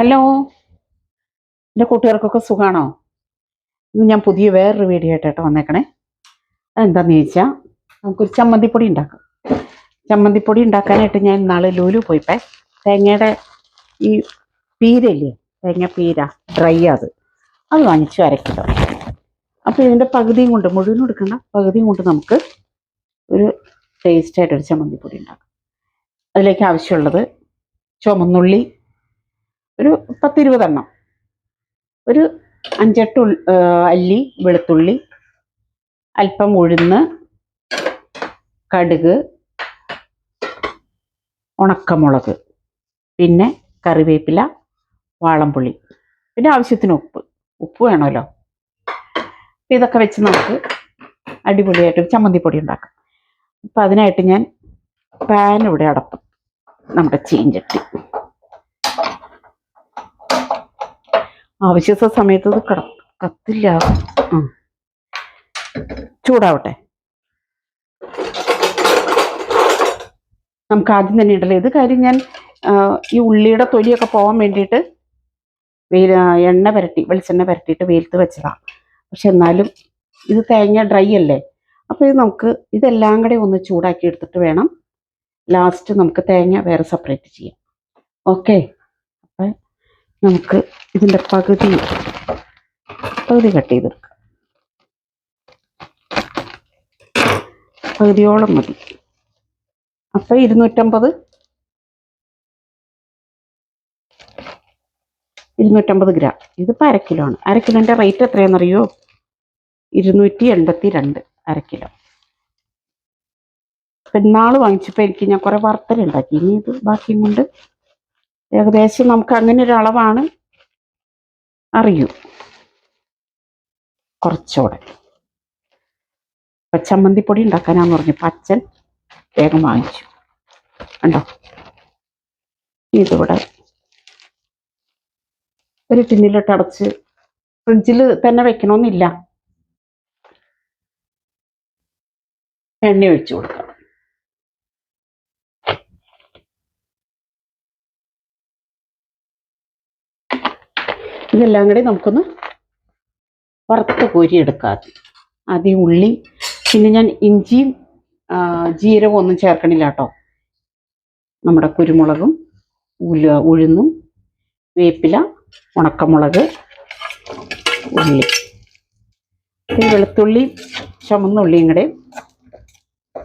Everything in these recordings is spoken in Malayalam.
ഹലോ? എന്റെ കൂട്ടുകാർക്കൊക്കെ സുഖമാണോ ഇന്ന് ഞാൻ പുതിയ വേറൊരു വീഡിയോ ആയിട്ടാണ് വന്നേക്കണേ. അതെന്താന്ന് ചോദിച്ചാൽ നമുക്കൊരു ചമ്മന്തിപ്പൊടി ഉണ്ടാക്കാം. ചമ്മന്തിപ്പൊടി ഉണ്ടാക്കാനായിട്ട് ഞാൻ ഇന്നാൾ ലൂലു പോയിപ്പേ. തേങ്ങയുടെ ഈ പീരല്ലേ തേങ്ങ പീര ഡ്രൈ അത്. അത് വാങ്ങിച്ചു അരക്കിലോ അപ്പോൾ ഇതിന്റെ പകുതിയും കൊണ്ട് മുഴുവനും എടുക്കണ്ട പകുതിയും കൊണ്ട് നമുക്ക് ഒരു ടേസ്റ്റായിട്ടൊരു ചമ്മന്തിപ്പൊടി ഉണ്ടാക്കാം. അതിലേക്ക് ആവശ്യമുള്ളത് ചുമന്നുള്ളി ഒരു പത്തിരുപതെണ്ണം. ഒരു അഞ്ചെട്ട് അല്ലി വെളുത്തുള്ളി അല്പം ഉഴുന്ന് കടുക് ഉണക്കമുളക് പിന്നെ കറിവേപ്പില വാളംപുളി പിന്നെ ആവശ്യത്തിന് ഉപ്പ്. ഉപ്പ് വേണമല്ലോ. ഇതൊക്കെ വെച്ച് നമുക്ക് അടിപൊളിയായിട്ട് ചമ്മന്തിപ്പൊടി ഉണ്ടാക്കാം. അപ്പം അതിനായിട്ട് ഞാൻ പാൻ ഇവിടെ അടപ്പം. നമ്മുടെ ചീഞ്ചട്ടി. ആവശ്യത്തെ സമയത്ത് ഇത് കട കത്തില്ല. ചൂടാവട്ടെ. നമുക്ക് ആദ്യം തന്നെ ഉണ്ടല്ലോ ഇത് കാര്യം ഞാൻ ഈ ഉള്ളിയുടെ തൊലിയൊക്കെ പോകാൻ വേണ്ടിയിട്ട് വെയിൽ എണ്ണ പുരട്ടി വെളിച്ചെണ്ണ പുരട്ടിയിട്ട് വെയിലത്ത് വെച്ചതാണ് പക്ഷെ എന്നാലും ഇത് തേങ്ങ ഡ്രൈ അല്ലേ? അപ്പോൾ ഇത് നമുക്ക് ഇതെല്ലാം കൂടെ ഒന്ന് ചൂടാക്കി എടുത്തിട്ട് വേണം. ലാസ്റ്റ് നമുക്ക് തേങ്ങ വേറെ സെപ്പറേറ്റ് ചെയ്യാം. ഓക്കെ. അപ്പം നമുക്ക് ഇതിന്റെ പകുതി പകുതി കട്ട് ചെയ്തെടുക്കാം. പകുതിയോളം മതി. അപ്പം ഇരുന്നൂറ്റമ്പത്. ഇരുന്നൂറ്റമ്പത് ഗ്രാം. ഇതിപ്പോൾ അര കിലോ ആണ്. അര കിലോന്റെ റേറ്റ് എത്രയാണെന്നറിയോ? ഇരുന്നൂറ്റി എൺപത്തി രണ്ട് അര കിലോ വാങ്ങിച്ചപ്പോൾ എനിക്ക് ഞാൻ കുറേ വറുത്തലുണ്ടാക്കി ഇനി ഇത് ബാക്കിയും കൊണ്ട് ഏകദേശം നമുക്ക് അങ്ങനെ ഒരു അളവാണ്. അറിയൂ. കുറച്ചുകൂടെ ഇപ്പൊ ചമ്മന്തിപ്പൊടി ഉണ്ടാക്കാനാന്ന് പറഞ്ഞു. പച്ചൻ വേഗം വാങ്ങിച്ചു. ഉണ്ടോ ഇതിവിടെ ഒരു ടിന്നിലിട്ട് അടച്ച് ഫ്രിഡ്ജിൽ തന്നെ വെക്കണമെന്നില്ല. എണ്ണ ഒഴിച്ചു കൊടുക്കാം. ഇതെല്ലാം കൂടി നമുക്കൊന്ന് വറുത്ത് കോരിയെടുക്കാം ആദ്യം ഉള്ളി പിന്നെ ഞാൻ ഇഞ്ചിയും ജീരകം ഒന്നും ചേർക്കണില്ല കേട്ടോ. നമ്മുടെ കുരുമുളകും ഉല ഉഴുന്നും വേപ്പില ഉണക്കമുളക് ഉള്ളി. ഈ വെളുത്തുള്ളി ചുമന്നുള്ളിയും കൂടെ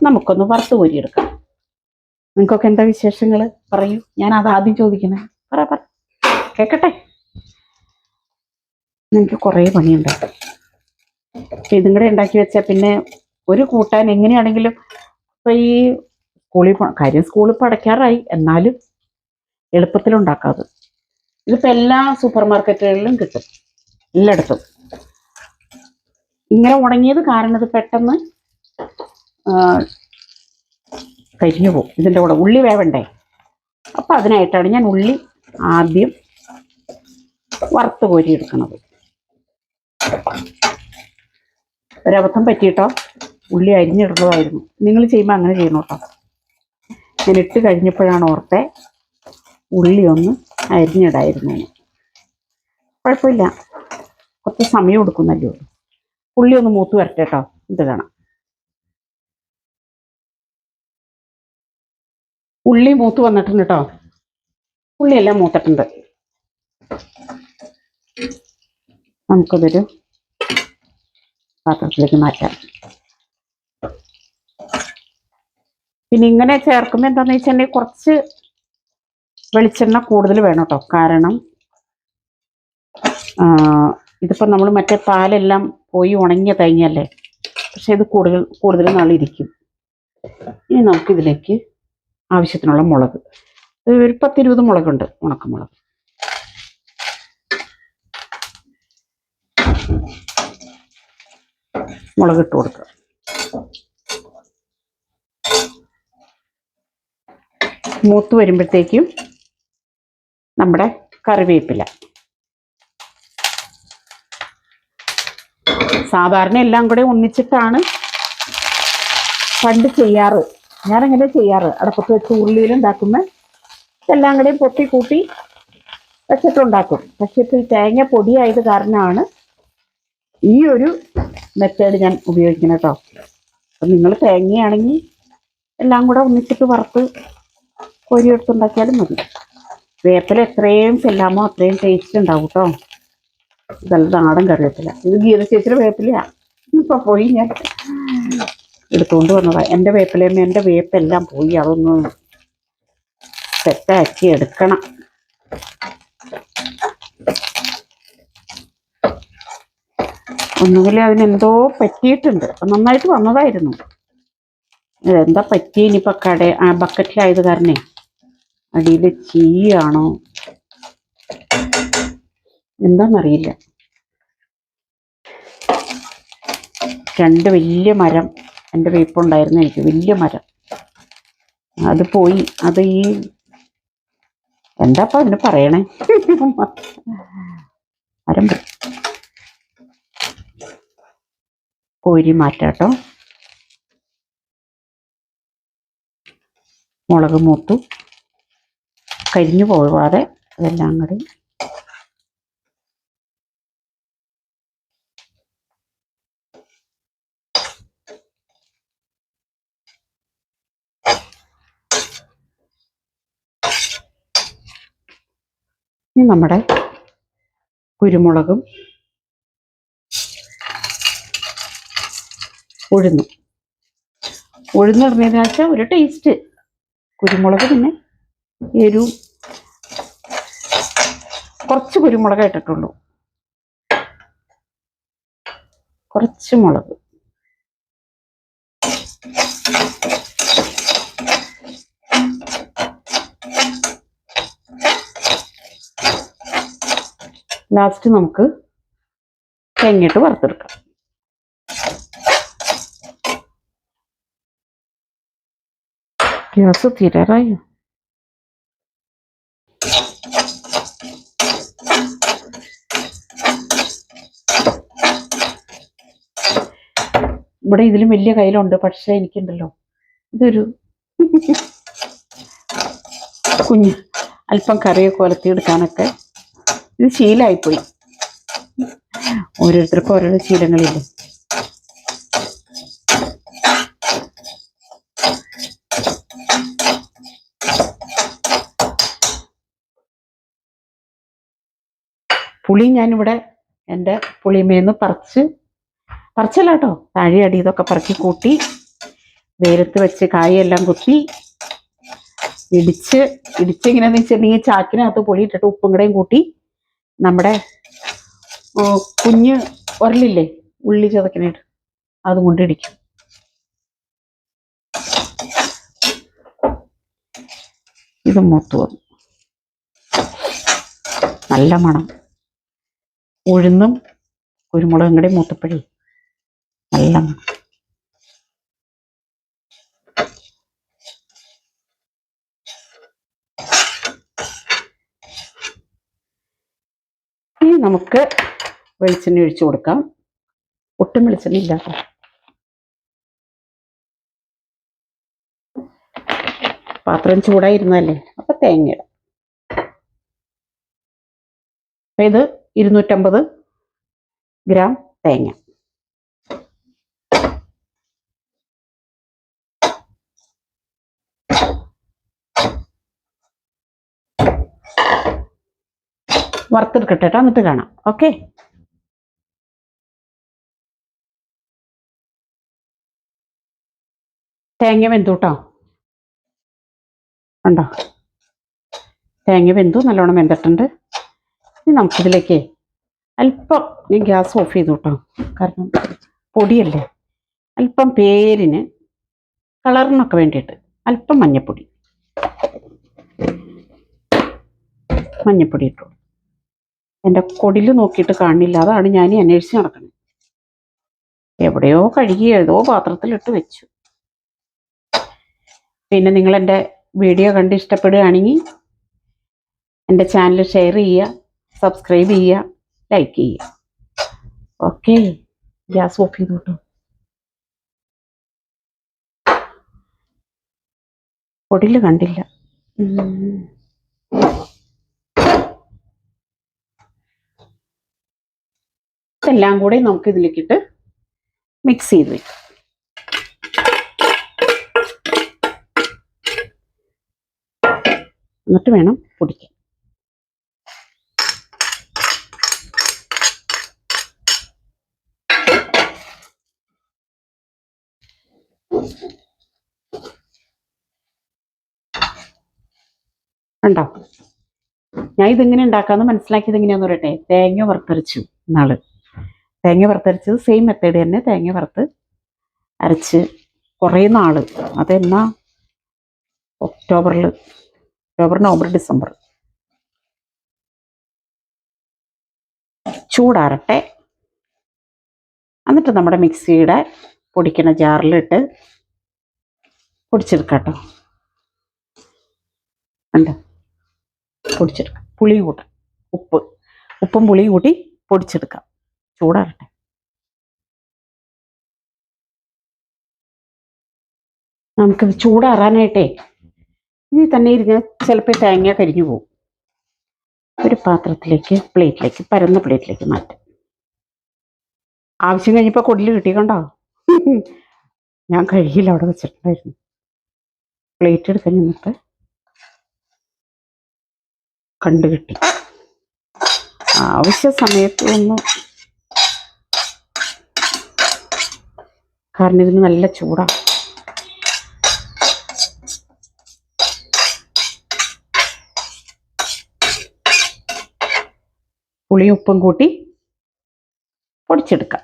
നമുക്കൊന്ന് വറുത്ത് കോരിയെടുക്കാം. നിങ്ങൾക്കൊക്കെ എന്താ വിശേഷങ്ങൾ പറയൂ. ഞാൻ അത് ആദ്യം ചോദിക്കണേ. പറ പറ. കേക്കട്ടെ? നിങ്ങൾക്ക് കുറേ പണിയുണ്ട്. അപ്പം ഇതും കൂടെ ഉണ്ടാക്കി വെച്ചാൽ പിന്നെ ഒരു കൂട്ടാൻ എങ്ങനെയാണെങ്കിലും ഇപ്പം ഈ സ്കൂളിൽ കാര്യം സ്കൂളിൽ പടയ്ക്കാറായി എന്നാലും എളുപ്പത്തിലുണ്ടാക്കാത് ഇതിപ്പോൾ എല്ലാ സൂപ്പർ മാർക്കറ്റുകളിലും കിട്ടും. എല്ലായിടത്തും. ഇങ്ങനെ ഉണങ്ങിയത് കാരണം ഇത് പെട്ടെന്ന് കരിഞ്ഞു പോകും. ഇതിന്റെ കൂടെ ഉള്ളി വേവണ്ടേ? അപ്പം അതിനായിട്ടാണ് ഞാൻ ഉള്ളി ആദ്യം വറുത്ത് കോരി എടുക്കുന്നത് ഒരബദ്ധം പറ്റിയിട്ടോ? ഉള്ളി അരിഞ്ഞിടുന്നതായിരുന്നു. നിങ്ങൾ ചെയ്യുമ്പോൾ അങ്ങനെ ചെയ്യണം കേട്ടോ. ഞാൻ ഇട്ട് കഴിഞ്ഞപ്പോഴാണ് ഓർത്തെ ഉള്ളി ഒന്ന് അരിഞ്ഞിടായിരുന്നു. കുഴപ്പമില്ല. കുറച്ച് സമയം എടുക്കുന്നല്ലേ ഉള്ളൂ. ഉള്ളി ഒന്ന് മൂത്ത് വരട്ടെ കേട്ടോ. ഇത് കാണാം. ഉള്ളി മൂത്ത് വന്നിട്ടുണ്ട് കേട്ടോ. ഉള്ളിയെല്ലാം മൂത്തിട്ടുണ്ട്. നമുക്കതൊരു പാത്രത്തിലേക്ക് മാറ്റാം. പിന്നെ ഇങ്ങനെ ചേർക്കുമ്പോൾ എന്താണെന്ന് വെച്ചിട്ടുണ്ടെങ്കിൽ കുറച്ച് വെളിച്ചെണ്ണ കൂടുതൽ വേണം കേട്ടോ. കാരണം ഇതിപ്പോൾ നമ്മൾ മറ്റേ പാലെല്ലാം പോയി ഉണങ്ങിയ തേങ്ങയല്ലേ പക്ഷെ ഇത് കൂടുതൽ കൂടുതൽ നാളിരിക്കും ഇനി നമുക്കിതിലേക്ക് ആവശ്യത്തിനുള്ള മുളക്. ഒരു പത്തിരുപത് മുളകുണ്ട് ഉണക്കമുളക്. മുളക് ഇട്ട് കൊടുക്കുക മൂത്ത് വരുമ്പോഴത്തേക്കും നമ്മുടെ കറിവേപ്പില. സാധാരണ എല്ലാം കൂടെ ഒന്നിച്ചിട്ടാണ് പണ്ട് ചെയ്യാറ്. ഞാനങ്ങനെ ചെയ്യാറ്. അടപ്പത്ത് വെച്ച് ഉള്ളിയിൽ ഉണ്ടാക്കുന്ന എല്ലാം കൂടെ പൊട്ടി കൂട്ടി വെച്ചിട്ടുണ്ടാക്കും. പക്ഷെ ഇപ്പോൾ തേങ്ങ പൊടിയായത് കാരണമാണ് ഈ ഒരു മെത്തേഡ് ഞാൻ ഉപയോഗിക്കുന്നത് കേട്ടോ അപ്പം നിങ്ങൾ തേങ്ങയാണെങ്കിൽ എല്ലാം കൂടെ ഒന്നിച്ചിട്ട് വറുത്ത് കോരിയെടുത്തുണ്ടാക്കിയാലും മതി. വേപ്പില എത്രയും ചെല്ലാമോ അത്രയും ടേസ്റ്റ് ഉണ്ടാവും കേട്ടോ ഇതല്ല നാടൻ കറിവേപ്പില. ഇത് ഗീത ചേച്ചിയുടെ വേപ്പിലയാ. ഇപ്പം പോയി ഞാൻ എടുത്തുകൊണ്ട് വന്നതാണ് എന്റെ വേപ്പിലയും എന്റെ വേപ്പെല്ലാം പോയി. അതൊന്ന് സെറ്റാക്കി എടുക്കണം. ഒന്നുകിൽ അതിനെന്തോ പറ്റിയിട്ടുണ്ട്. നന്നായിട്ട് വന്നതായിരുന്നു. എന്താ പറ്റി? ഇനിയിപ്പോൾ കട ആ ബക്കറ്റിലായത് കാരണേ അടിയിൽ ചീയാണോ? എന്താണെന്നറിയില്ല രണ്ട് വലിയ മരം എന്റെ വീപ്പുണ്ടായിരുന്നു എനിക്ക് വലിയ മരം. അത് പോയി. അത് ഈ എന്താപ്പ അതിന് പറയണേ? മരം പോയി. മാറ്റാം കേട്ടോ മുളക് മൂത്തു കരിഞ്ഞു പോകാതെ അതെല്ലാം കൂടി നമ്മുടെ കുരുമുളകും ഉഴുന്നും. ഉഴുന്നിടുന്നതെന്ന് വെച്ചാൽ ഒരു ടേസ്റ്റ് കുരുമുളക് പിന്നെ എരു കുറച്ച് കുരുമുളക് ഇട്ടിട്ടുള്ളൂ. കുറച്ച് മുളക്. ലാസ്റ്റ് നമുക്ക് തേങ്ങയിട്ട് വറുത്തെടുക്കാം. ഗ്യാസ് തീരാറായോ ഇവിടെ ഇതിലും വലിയ കയ്യിലുണ്ട് പക്ഷെ എനിക്കുണ്ടല്ലോ. ഇതൊരു കുഞ്ഞ് അല്പം കറിയൊക്കെ കൊലത്തിയെടുക്കാനൊക്കെ ഇത് ശീലമായിപ്പോയി ഓരോരുത്തർക്കും ഓരോരോ ശീലങ്ങളില്ലേ. ഞാനിവിടെ എന്റെ പുളിമേന്ന് പറിച്ച് പറിച്ചല്ല കേട്ടോ താഴെ അടി ഇതൊക്കെ പറക്കി കൂട്ടി വെയിലത്ത് വെച്ച് കായെല്ലാം കുത്തി ഇടിച്ച് ഇടിച്ചെങ്ങനെയാന്ന് വെച്ചിട്ടുണ്ടെങ്കിൽ ചാക്കിനകത്ത് പുളി ഇട്ടിട്ട് ഉപ്പും കൂടെയും കൂട്ടി നമ്മുടെ കുഞ്ഞ് ഉരലില്ലേ ഉള്ളി ചതക്കനായിട്ട് അതും കൊണ്ട് ഇടിക്കും. ഇത് മൂത്തു വന്നു നല്ല മണം. ഉഴുന്നും കുരുമുളകും കൂടി മൂത്തപ്പഴി. നല്ല ഇനി നമുക്ക് വെളിച്ചെണ്ണ ഒഴിച്ചു കൊടുക്കാം. ഒട്ടും വെളിച്ചെണ്ണ ഇല്ലാത്ത. പാത്രം ചൂടായിരുന്നല്ലേ അപ്പൊ തേങ്ങ ഇത് ഇരുന്നൂറ്റമ്പത് ഗ്രാം തേങ്ങ. വറുത്തെടുക്കട്ടെ കേട്ടോ എന്നിട്ട് കാണാം. ഓക്കെ? തേങ്ങ വെന്തു കേട്ടോ. ഉണ്ടോ തേങ്ങ വെന്തു നല്ലോണം വെന്തിട്ടുണ്ട്. ഇനി നമുക്കിതിലേക്ക് അല്പം ഞാൻ ഗ്യാസ് ഓഫ് ചെയ്തു കേട്ടോ കാരണം പൊടിയല്ലേ? അല്പം പേരിന് കളറിനൊക്കെ വേണ്ടിയിട്ട് അല്പം മഞ്ഞപ്പൊടി. മഞ്ഞപ്പൊടി ഇട്ടു. എന്റെ കൊടിൽ നോക്കിയിട്ട് കാണില്ല. അതാണ് ഞാൻ അന്വേഷിച്ച് നടക്കുന്നത് എവിടെയോ കഴുകി ഏതോ പാത്രത്തിലിട്ട് വെച്ചു. പിന്നെ നിങ്ങൾ എന്റെ വീഡിയോ കണ്ട് ഇഷ്ടപ്പെടുകയാണെങ്കിൽ എന്റെ ചാനൽ ഷെയർ ചെയ്യുക. സബ്സ്ക്രൈബ് ചെയ്യുക ലൈക്ക് ചെയ്യുക. ഓക്കെ ഗ്യാസ് ഓഫ് ചെയ്തു കേട്ടോ പൊടിയിൽ കണ്ടില്ല. ഇതെല്ലാം കൂടി നമുക്ക് ഇതിലേക്കിട്ട് മിക്സ് ചെയ്ത് വെക്കാം. എന്നിട്ട് വേണം പൊടിക്കാൻ. കണ്ടോ? ഞാൻ ഇതെങ്ങനെ ഉണ്ടാക്കാമെന്ന് മനസ്സിലാക്കിയത് എങ്ങനെയാന്ന് പറയട്ടെ? തേങ്ങ വറുത്തരച്ചു നാൾ തേങ്ങ വറുത്തരച്ചത് സെയിം മെത്തേഡ് തന്നെ തേങ്ങ വറുത്ത് അരച്ച് കുറേ നാൾ. അതെന്നാ? ഒക്ടോബറിൽ ഒക്ടോബർ നവംബർ ഡിസംബർ. ചൂടാറട്ടെ. എന്നിട്ട് നമ്മുടെ മിക്സിയുടെ പൊടിക്കണ ജാറിലിട്ട് പൊടിച്ചെടുക്കാം കേട്ടോ ഉണ്ട് പൊടിച്ചെടുക്കാം. പുളിയും കൂട്ടാം. ഉപ്പ്. ഉപ്പും പുളിയും കൂട്ടി പൊടിച്ചെടുക്കാം. ചൂടാറട്ടെ. നമുക്ക് ചൂടാറാനായിട്ടേ ഇനി തന്നെ ഇരുന്ന് ചിലപ്പോൾ തേങ്ങ കരിഞ്ഞു പോകും. ഒരു പാത്രത്തിലേക്ക് പ്ലേറ്റിലേക്ക് പരന്ന പ്ലേറ്റിലേക്ക് മാറ്റാം. ആവശ്യം കഴിഞ്ഞപ്പോൾ കൊടിൽ കിട്ടി കണ്ടോ ഞാൻ കഴുകിയില്ല അവിടെ വെച്ചിട്ടുണ്ടായിരുന്നു. പ്ലേറ്റ് എടുക്കാൻ നിന്നിട്ട് കണ്ടു കിട്ടി. ആവശ്യ സമയത്ത് ഒന്ന് കാരണം ഇതിന് നല്ല ചൂടാ. പുളിയും ഉപ്പും കൂട്ടി പൊടിച്ചെടുക്കാം.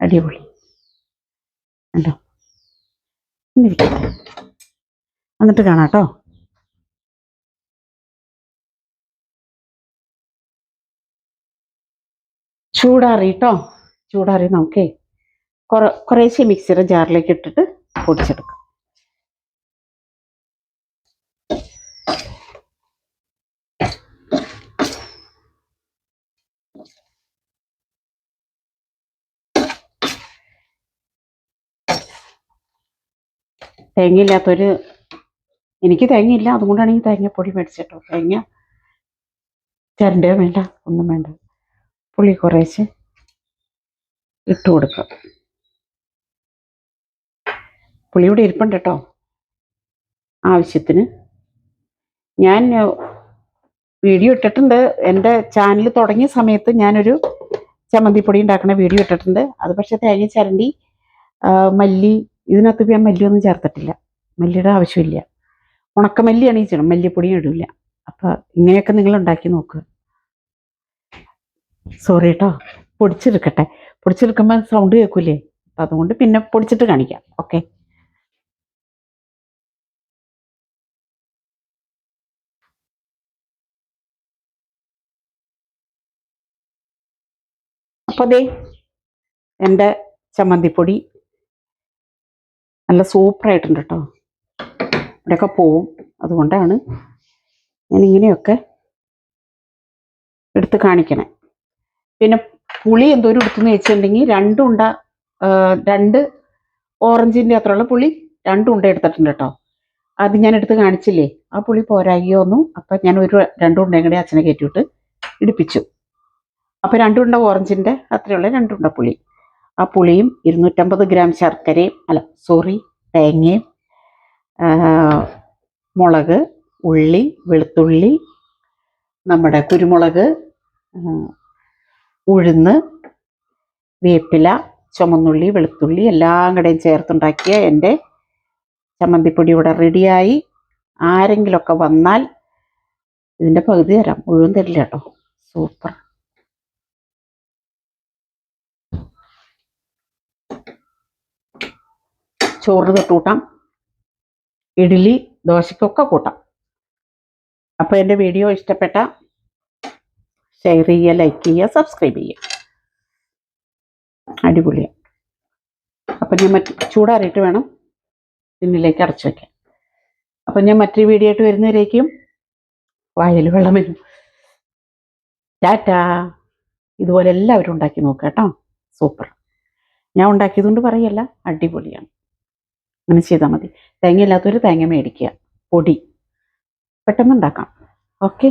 അടിപൊളി. ഇന്നിരിക്കട്ടെ എന്നിട്ട് കാണാം കേട്ടോ. ചൂടാറി കേട്ടോ. ചൂടാറി നമുക്കേ കുറേ കുറേശ്ശെ മിക്സിയുടെ ജാറിലേക്ക് ഇട്ടിട്ട് പൊടിച്ചെടുക്കാം. തേങ്ങയില്ലാത്തൊരു എനിക്ക് തേങ്ങയില്ല. അതുകൊണ്ടാണ് ഈ തേങ്ങപ്പൊടി മേടിച്ചിട്ടോ തേങ്ങ ചരണ്ടയോ വേണ്ട ഒന്നും വേണ്ട. പുളി കുറേശ്ശെ ഇട്ട് കൊടുക്കുക പുളിയുടെ ഇരിപ്പുണ്ട് കേട്ടോ ആവശ്യത്തിന്. ഞാൻ വീഡിയോ ഇട്ടിട്ടുണ്ട്. എന്റെ ചാനൽ തുടങ്ങിയ സമയത്ത് ഞാനൊരു ചമ്മന്തിപ്പൊടി ഉണ്ടാക്കുന്ന വീഡിയോ ഇട്ടിട്ടുണ്ട്. അത് പക്ഷേ തേങ്ങ ചരണ്ടി മല്ലി ഇതിനകത്ത് ഞാൻ മല്ലിയൊന്നും ചേർത്തിട്ടില്ല. മല്ലിയുടെ ആവശ്യമില്ല. ഉണക്കമല്ലിയാണ് ഈ ചെയ്യണം. മല്ലിപ്പൊടിയും ഇടില്ല അപ്പം ഇങ്ങനെയൊക്കെ നിങ്ങൾ ഉണ്ടാക്കി നോക്കുക സോറി കേട്ടോ പൊടിച്ചെടുക്കട്ടെ. പൊടിച്ചെടുക്കുമ്പോൾ സൗണ്ട് കേൾക്കൂലേ? അപ്പം അതുകൊണ്ട് പിന്നെ പൊടിച്ചിട്ട് കാണിക്കാം. ഓക്കെ അപ്പോൾ അതെ എന്റെ ചമ്മന്തിപ്പൊടി നല്ല സൂപ്പറായിട്ടുണ്ട് കേട്ടോ ഇവിടെയൊക്കെ പോവും. അതുകൊണ്ടാണ് ഞാൻ ഇങ്ങനെയൊക്കെ എടുത്ത് കാണിക്കണേ. പിന്നെ പുളി എന്തോരം എടുത്തെന്ന് വെച്ചിട്ടുണ്ടെങ്കിൽ രണ്ടുണ്ട രണ്ട് ഓറഞ്ചിന്റെ അത്രയുള്ള പുളി രണ്ടുണ്ട എടുത്തിട്ടുണ്ട് കേട്ടോ അത് ഞാൻ എടുത്ത് കാണിച്ചില്ലേ? ആ പുളി പോരായിയോന്നു അപ്പം ഞാൻ ഒരു രണ്ടുണ്ടയും കൂടി അച്ഛനെ കയറ്റിവിട്ട് ഇടിപ്പിച്ചു. അപ്പം രണ്ടുണ്ട ഓറഞ്ചിന്റെ അത്രയുള്ള രണ്ടുണ്ട പുളി. ആ പുളിയും ഇരുന്നൂറ്റമ്പത് ഗ്രാം ശർക്കരയും അല്ല സോറി തേങ്ങയും മുളക് ഉള്ളി വെളുത്തുള്ളി നമ്മുടെ കുരുമുളക് ഉഴുന്ന് വേപ്പില ചുമന്നുള്ളി വെളുത്തുള്ളി എല്ലാം കൂടെയും ചേർത്തുണ്ടാക്കിയ എന്റെ ചമ്മന്തിപ്പൊടി ഇവിടെ റെഡിയായി. ആരെങ്കിലുമൊക്കെ വന്നാൽ ഇതിന്റെ പകുതി തരാം. മുഴുവൻ തരില്ല കേട്ടോ. സൂപ്പർ. ചോറ് തൊട്ട് കൂട്ടാം. ഇഡ്ഡലി ദോശയ്ക്കൊക്കെ കൂട്ടാം. അപ്പോൾ എന്റെ വീഡിയോ ഇഷ്ടപ്പെട്ട ഷെയർ ചെയ്യുക ലൈക്ക് ചെയ്യുക സബ്സ്ക്രൈബ് ചെയ്യുക. അടിപൊളിയാണ് അപ്പം ഞാൻ മറ്റ് ചൂടാറിയിട്ട് വേണം പിന്നിലേക്ക് അടച്ചു വയ്ക്കാൻ അപ്പം ഞാൻ മറ്റൊരു വീഡിയോ ആയിട്ട് വരുന്നവരേക്കും വായൽ വെള്ളം വരും. ടാറ്റാ. ഇതുപോലെ എല്ലാവരും ഉണ്ടാക്കി നോക്കുക കേട്ടോ. സൂപ്പർ. ഞാൻ ഉണ്ടാക്കിയതുകൊണ്ട് പറയല്ല അടിപൊളിയാണ്. അങ്ങനെ ചെയ്താൽ മതി. തേങ്ങ ഇല്ലാത്തൊരു തേങ്ങ മേടിക്കുക. പൊടി. പെട്ടെന്ന് ഉണ്ടാക്കാം ഓക്കെ.